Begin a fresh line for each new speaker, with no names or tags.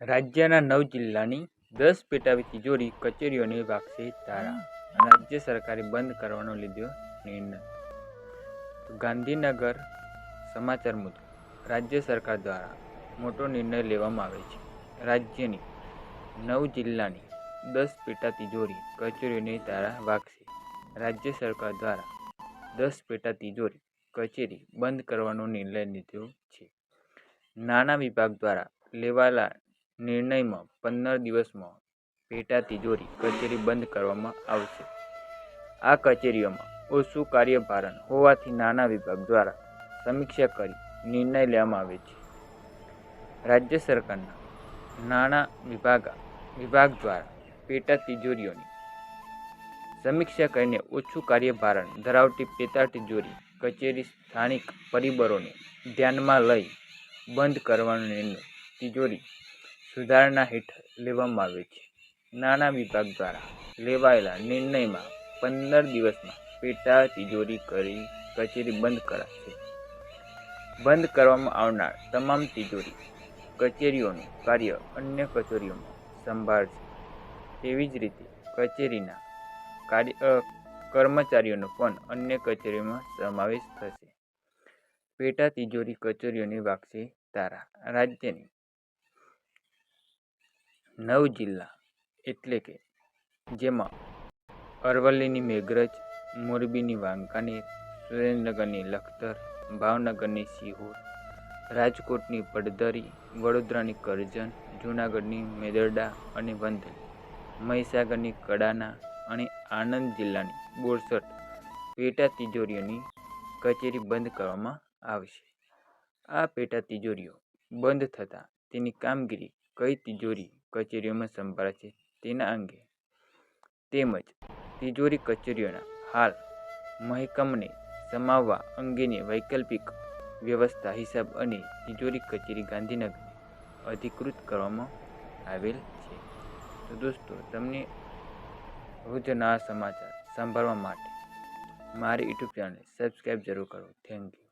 રાજ્યના નવ જિલ્લાની દસ પેટાવી તિજોરી કચેરીઓને વાગશે તારા. રાજ્ય સરકારે બંધ કરવાનો લીધો નિર્ણય. ગાંધીનગર સમાચાર મુજબ રાજ્ય સરકાર દ્વારા મોટો નિર્ણય લેવામાં આવે છે. રાજ્યની નવ જિલ્લાની દસ પેટા તિજોરી કચેરીઓને તારા વાગશે. રાજ્ય સરકાર દ્વારા દસ પેટા તિજોરી કચેરી બંધ કરવાનો નિર્ણય લીધો છે. નાણાં વિભાગ દ્વારા લેવાયેલા નિર્ણયમાં પંદર દિવસમાં પેટા તિજોરી કચેરી બંધ કરવામાં આવશે. આ કચેરીઓમાં ઓછું કાર્યભારણ હોવાથી નાના વિભાગ દ્વારા સમીક્ષા કરી નિર્ણય લેવામાં આવે છે. રાજ્ય સરકારના નાણાં વિભાગ વિભાગ દ્વારા પેટા તિજોરીઓની સમીક્ષા કરીને ઓછું કાર્યભારણ ધરાવતી પેટા તિજોરી કચેરી સ્થાનિક પરિબળોને ધ્યાનમાં લઈ બંધ કરવાનો નિર્ણય તિજોરી સુધારણા હેઠળ લેવામાં આવે છે. નાણાં વિભાગ દ્વારા લેવાયેલા નિર્ણયમાં પંદર દિવસમાં પેટા તિજોરી કરી કચેરી બંધ કરાશે. બંધ કરવામાં આવનાર તમામ તિજોરી કચેરીઓનું કાર્ય અન્ય કચેરીઓમાં સંભાળશે. તેવી જ રીતે કચેરીના કાર્ય કર્મચારીઓનો પણ અન્ય કચેરીઓમાં સમાવેશ થશે. પેટા તિજોરી કચેરીઓની વાગશે તારા રાજ્યની નવ જિલ્લા એટલે કે જેમાં અરવલ્લીની મેઘરજ, મોરબીની વાંકાનેર, સુરેન્દ્રનગરની લખતર, ભાવનગરની સિહોર રાજકોટની પડદરી, વડોદરાની કરજણ, જૂનાગઢની મેદરડા અને વંથલી મહીસાગરની કડાના અને આણંદ જિલ્લાની બોરસઠ પેટા તિજોરીઓની કચેરી બંધ કરવામાં આવશે. આ પેટા તિજોરીઓ બંધ થતાં તેની કામગીરી કઈ તિજોરી કચેરીઓમાં સંભાળે છે. તેના અંગે તેમજ તિજોરી કચેરીઓના હાલ મહેકમને સમાવવા અંગેની વૈકલ્પિક વ્યવસ્થા હિસાબ અને તિજોરી કચેરી ગાંધીનગર અધિકૃત કરવામાં આવેલ છે. તો દોસ્તો, તમને રોજના સમાચાર સાંભળવા માટે મારી યુટ્યુબ ચેનલ સબસ્ક્રાઈબ જરૂર કરો. Thank you.